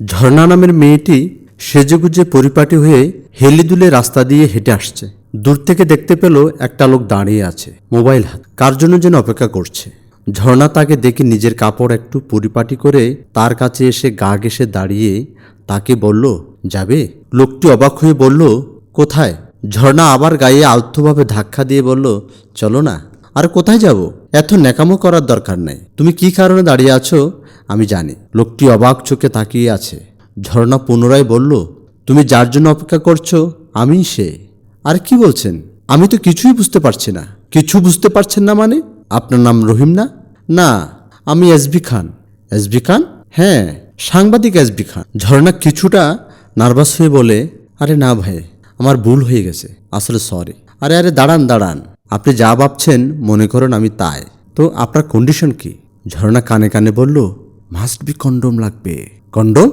ঝর্ণা নামের মেয়েটি সেজেগুজে পরিপাটি হয়ে হেলিদুলে রাস্তা দিয়ে হেঁটে আসছে। দূর থেকে দেখতে পেল একটা লোক দাঁড়িয়ে আছে, মোবাইল হাত। কার জন্য যেন অপেক্ষা করছে? ঝর্ণা তাকে দেখে নিজের কাপড় একটু পরিপাটি করে তার কাছে এসে গা ঘেসে দাঁড়িয়ে তাকে বলল, যাবে? লোকটি অবাক হয়ে বলল, কোথায়? ঝর্ণা আবার গায়ে আলতোভাবে ধাক্কা দিয়ে বলল, চলো না। আর কোথায় যাব? এত ন্যাকামো করার দরকার নাই। তুমি কি কারণে দাঁড়িয়ে আছো? আমি জানি। লোকটি অবাক চোখে তাকিয়ে আছে। ঝর্ণা পুনরায় বলল, তুমি যার জন্য অপেক্ষা করছ? আমিই সে। আর কি বলছেন? আমি তো কিছুই বুঝতে পারছি না। কিছু বুঝতে পারছেন না মানে? আপনার নাম রহিম না? না, আমি এসবি খান। এসবি খান? হ্যাঁ সাংবাদিক এসবি খান। ঝর্ণা কিছুটা নার্ভাস হয়ে বলে, আরে না ভাই, আমার ভুল হয়ে গেছে। আসলে সরি। আরে আরে, দাঁড়ান দাঁড়ান। আপনি যা ভাবছেন মনে করেন আমি তাই। তো আপনার কন্ডিশন কি? ঝর্ণা কানে কানে বলল মাস্ট বি কন্ডোম লাগবে। কন্ডোম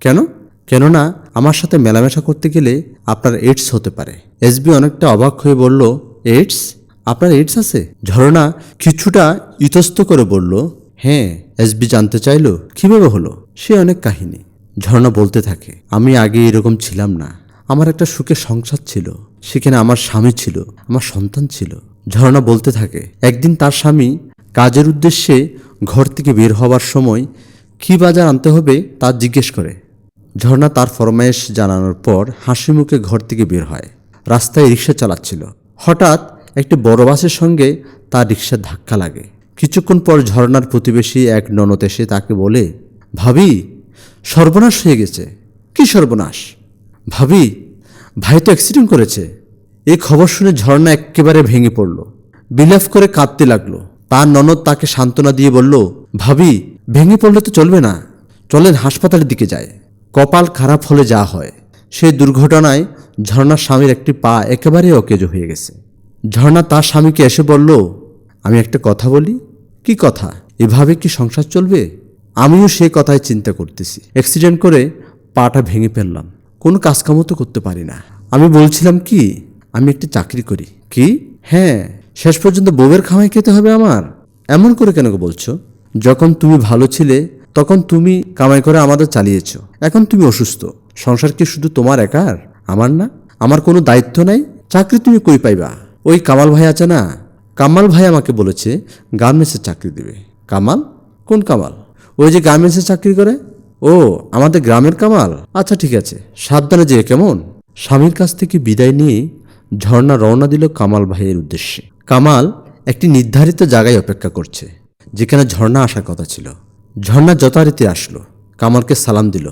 কেন? কেননা, আমার সাথে মেলামেশা করতে গেলে আপনার এইডস হতে পারে। এসবি অনেকটা অবাক হয়ে বলল এইডস আপনার এইডস আছে? ঝর্ণা কিছুটা ইতস্ত করে বলল হ্যাঁ এসবি জানতে চাইলো, কীভাবে হলো? সে অনেক কাহিনী। ঝর্ণা বলতে থাকে, আমি আগে এরকম ছিলাম না। আমার একটা সুখে সংসার ছিল। সেখানে আমার স্বামী ছিল, আমার সন্তান ছিল। ঝর্ণা বলতে থাকে, একদিন তার স্বামী কাজের উদ্দেশ্যে ঘর থেকে বের হবার সময় কী বাজার আনতে হবে তা জিজ্ঞেস করে। ঝর্ণা তার ফরমায়েশ জানানোর পর হাসি মুখে ঘর থেকে বের হয়, রাস্তায় রিক্সা চালাচ্ছিল। হঠাৎ একটি বড় বাসের সঙ্গে তার রিক্সার ধাক্কা লাগে। কিছুক্ষণ পর ঝর্ণার প্রতিবেশী এক ননদ এসে তাকে বলে, ভাবি, সর্বনাশ হয়ে গেছে। কি সর্বনাশ? ভাবি ভাই তো অ্যাক্সিডেন্ট করেছে। এই খবর শুনে ঝর্ণা একেবারে ভেঙে পড়ল। বিলাপ করে কাঁদতে লাগল। তার ননদ তাকে সান্ত্বনা দিয়ে বলল, ভাবি, ভেঙে পড়লে তো চলবে না। চলেন হাসপাতালের দিকে যায় কপাল খারাপ হলে যা হয়। সেই দুর্ঘটনায় ঝর্ণার স্বামীর একটি পা একেবারে অকেজো হয়ে গেছে। ঝর্ণা তার স্বামীকে এসে বলল, আমি একটা কথা বলি? কি কথা? এভাবে কি সংসার চলবে? আমিও সে কথায় চিন্তা করতেছি। অ্যাক্সিডেন্ট করে পাটা ভেঙে ফেললাম। কোনো কাজকামও তো করতে পারি না। আমি বলছিলাম কি, আমি একটি চাকরি করি। কি? হ্যাঁ শেষ পর্যন্ত বউয়ের খামাই খেতে হবে আমার। এমন করে কেন বলছো? যখন তুমি ভালো ছিলে, তখন তুমি কামাই করে আমাদের চালিয়েছ। এখন তুমি অসুস্থ। সংসার কি শুধু তোমার একার? আমার না। আমার কোনো দায়িত্ব নাই। চাকরি তুমি কই পাইবা? ওই কামাল ভাই আছে না? কামাল ভাই আমাকে বলেছে গার্মেন্টসের চাকরি দেবে। কামাল? কোন কামাল? ওই যে গার্মেন্টসের চাকরি করে? ও, আমাদের গ্রামের কামাল? আচ্ছা ঠিক আছে। সাবধানে যে কেমন? স্বামীর কাছ থেকে বিদায় নিয়ে ঝর্ণা রওনা দিল কামাল ভাইয়ের উদ্দেশ্যে। কামাল একটি নির্ধারিত জায়গায় অপেক্ষা করছে, যেখানে ঝর্ণা আসার কথা ছিল। ঝর্ণা যথারীতি আসলো। কামালকে সালাম দিল।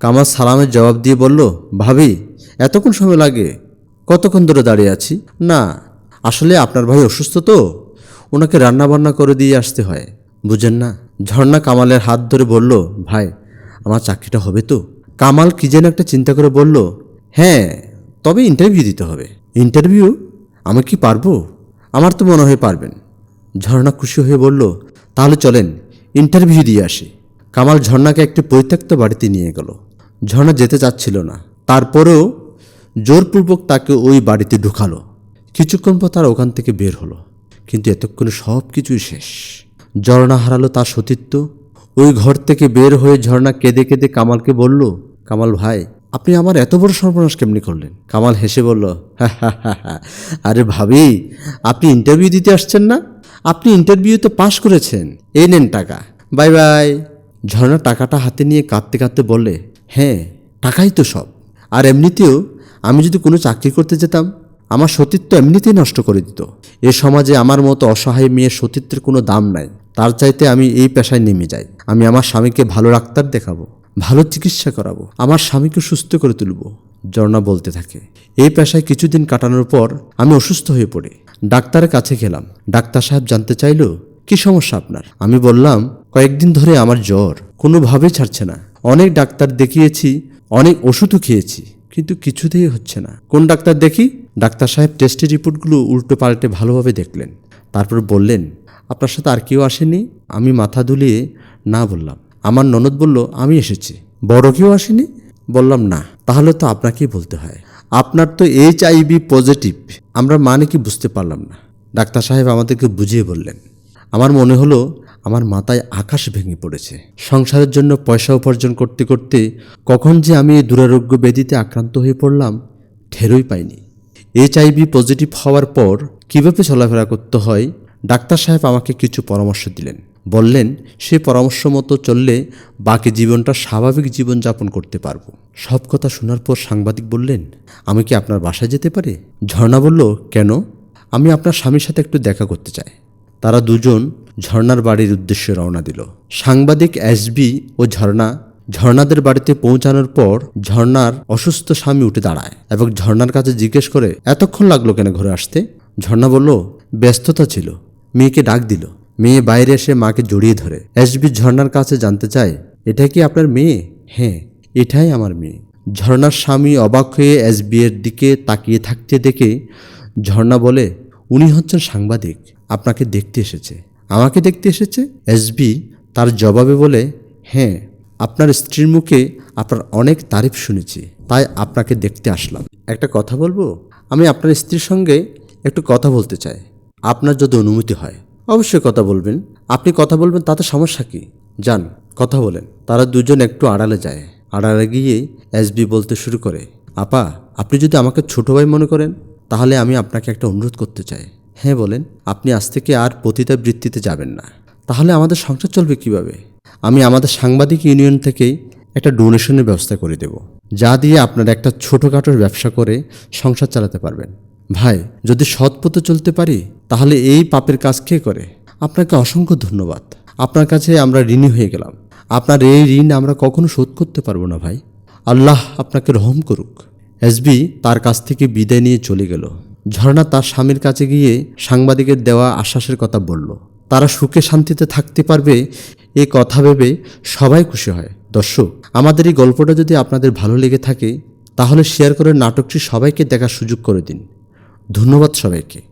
কামাল সালামের জবাব দিয়ে বলল, ভাবি, এতক্ষণ সময় লাগে। কতক্ষণ ধরে দাঁড়িয়ে আছি? না, আসলে আপনার ভাই অসুস্থ তো। ওনাকে রান্না বান্না করে দিয়ে আসতে হয়। বুঝেন না? ঝর্ণা কামালের হাত ধরে বলল, ভাই আমার চাকরিটা হবে তো? কামাল কি যেন একটা চিন্তা করে বলল হ্যাঁ তবে ইন্টারভিউ দিতে হবে। ইন্টারভিউ আমি কি পারব? আমার তো মনে হয় পারবেন। ঝর্ণা খুশি হয়ে বলল, তাহলে চলেন ইন্টারভিউ দিয়ে আসি। কামাল ঝর্ণাকে একটি পরিত্যক্ত বাড়িতে নিয়ে গেল। ঝর্ণা যেতে চাচ্ছিল না। তারপরেও জোরপূর্বক তাকে ওই বাড়িতে ঢুকালো। কিছুক্ষণ পর তার ওখান থেকে বের হলো। কিন্তু এতক্ষণে সব কিছুই শেষ। ঝর্ণা হারালো তার সতীত্ব ওই ঘর থেকে বের হয়ে ঝর্ণা কেঁদে কেঁদে কামালকে বলল, কামাল ভাই, আপনি আমার এত বড় সর্বনাশ কেমনি করলেন? কামাল হেসে বলল আরে ভাবি, আপনি ইন্টারভিউ দিতে আসছেন না? আপনি ইন্টারভিউতে পাশ করেছেন, এই নেন টাকা। Bye bye. ঝর্ণা টাকাটা হাতে নিয়ে কাঁদতে কাঁদতে বললে হ্যাঁ টাকাই তো সব। আর এমনিতেও আমি যদি কোনো চাকরি করতে যেতাম, আমার সতীত্ব এমনিতেই নষ্ট করে দিত। এ সমাজে আমার মতো অসহায় মেয়ের সতীত্বের কোনো দাম নাই। তার চাইতে আমি এই পেশায় নেমে যাই। আমি আমার স্বামীকে ভালো ডাক্তার দেখাবো, ভালো চিকিৎসা করাবো, আমার স্বামীকে সুস্থ করে তুলবো, ঝর্ণা বলতে থাকে। এই পেশায় কিছুদিন কাটানোর পর আমি অসুস্থ হয়ে পড়ি। ডাক্তারের কাছে গেলাম। ডাক্তার সাহেব জানতে চাইলো, কি সমস্যা আপনার? আমি বললাম, কয়েকদিন ধরে আমার জ্বর, কোনোভাবেই ছাড়ছে না। অনেক ডাক্তার দেখিয়েছি, অনেক ওষুধও খেয়েছি, কিন্তু কিছুতেই হচ্ছে না। কোন ডাক্তার দেখি? ডাক্তার সাহেব টেস্টের রিপোর্টগুলো উল্টো পাল্টে ভালোভাবে দেখলেন। তারপর বললেন আপনার সাথে আর কেউ আসেনি? আমি মাথা দুলিয়ে না বললাম। আমার ননদ বলল, আমি এসেছি। বড় কেউ আসেনি? বললাম, না। তাহলে তো আপনাকেই বলতে হয়। আপনার তো এইচ আইভি পজিটিভ আমরা মানে কি বুঝতে পারলাম না। ডাক্তার সাহেব আমাদেরকে বুঝিয়ে বললেন, আমার মনে হলো আমার মাথায় আকাশ ভেঙে পড়েছে। সংসারের জন্য পয়সা উপার্জন করতে করতে কখন যে আমি এই দুরারোগ্য ব্যাধিতে আক্রান্ত হয়ে পড়লাম ঠেরই পাইনি। এইচআইভি পজিটিভ হওয়ার পর কীভাবে চলাফেরা করতে হয় ডাক্তার সাহেব আমাকে কিছু পরামর্শ দিলেন। বললেন, সে পরামর্শ মতো চললে বাকি জীবনটা স্বাভাবিক জীবনযাপন করতে পারব। সব কথা শোনার পর সাংবাদিক বললেন, আমি কি আপনার বাসায় যেতে পারি? ঝর্ণা বলল, কেন? আমি আপনার স্বামীর সাথে একটু দেখা করতে চাই। তারা দুজন ঝর্ণার বাড়ির উদ্দেশ্যে রওনা দিল। সাংবাদিক এসবি ও ঝর্ণা ঝর্ণাদের বাড়িতে পৌঁছানোর পর ঝর্ণার অসুস্থ স্বামী উঠে দাঁড়ায় এবং ঝর্ণার কাছে জিজ্ঞেস করে, এতক্ষণ লাগল কেন ঘরে আসতে? ঝর্ণা বলল, ব্যস্ততা ছিল। মেয়েকে ডাক দিল। মেয়ে বাইরে এসে মাকে জড়িয়ে ধরে। এসবি ঝর্ণার কাছে জানতে চায়, এটা কি আপনার মেয়ে? হ্যাঁ এটাই আমার মেয়ে। ঝর্ণার স্বামী অবাক হয়ে এসবি এর দিকে তাকিয়ে থাকতে দেখে ঝর্ণা বলে, উনি হচ্ছেন সাংবাদিক, আপনাকে দেখতে এসেছে। আমাকে দেখতে এসেছে? এসবি তার জবাবে বলে হ্যাঁ আপনার স্ত্রীর মুখে আপনার অনেক তারিফ শুনেছি, তাই আপনাকে দেখতে আসলাম। একটা কথা বলব? আমি আপনার স্ত্রীর সঙ্গে একটু কথা বলতে চাই। আপনার যদি অনুমতি হয়, অবশ্যই কথা বলবেন। আপনি কথা বলবেন, তাতে সমস্যা কি? যান, কথা বলেন। তারা দুজন একটু আড়ালে যায়। আড়ালে গিয়ে এসবি বলতে শুরু করে, আপা, আপনি যদি আমাকে ছোট ভাই মনে করেন, তাহলে আমি আপনাকে একটা অনুরোধ করতে চাই। হ্যাঁ বলেন, আপনি আজ থেকে আর পতিতা বৃত্তিতে যাবেন না। তাহলে আমাদের সংসার চলবে কীভাবে? আমি আমাদের সাংবাদিক ইউনিয়ন থেকে একটা ডোনেশনের ব্যবস্থা করে দেব। যা দিয়ে আপনারা একটা ছোটোখাটোর ব্যবসা করে সংসার চালাতে পারবেন। ভাই, যদি সৎ পথে চলতে পারি, তাহলে এই পাপের কাজ কে করে? আপনাকে অসংখ্য ধন্যবাদ। আপনার কাছে আমরা ঋণী হয়ে গেলাম। আপনার এই ঋণ আমরা কখনো শোধ করতে পারব না ভাই। আল্লাহ আপনাকে রহম করুক। এসবি তার কাছ থেকে বিদায় নিয়ে চলে গেল। ঝর্ণা তার স্বামীর কাছে গিয়ে সাংবাদিকের দেওয়া আশ্বাসের কথা বলল। তারা সুখে শান্তিতে থাকতে পারবে, এ কথা ভেবে সবাই খুশি হয়। দর্শক, আমাদের এই গল্পটা যদি আপনাদের ভালো লেগে থাকে, তাহলে শেয়ার করে নাটকটি সবাইকে দেখার সুযোগ করে দিন। ধন্যবাদ সবাইকে।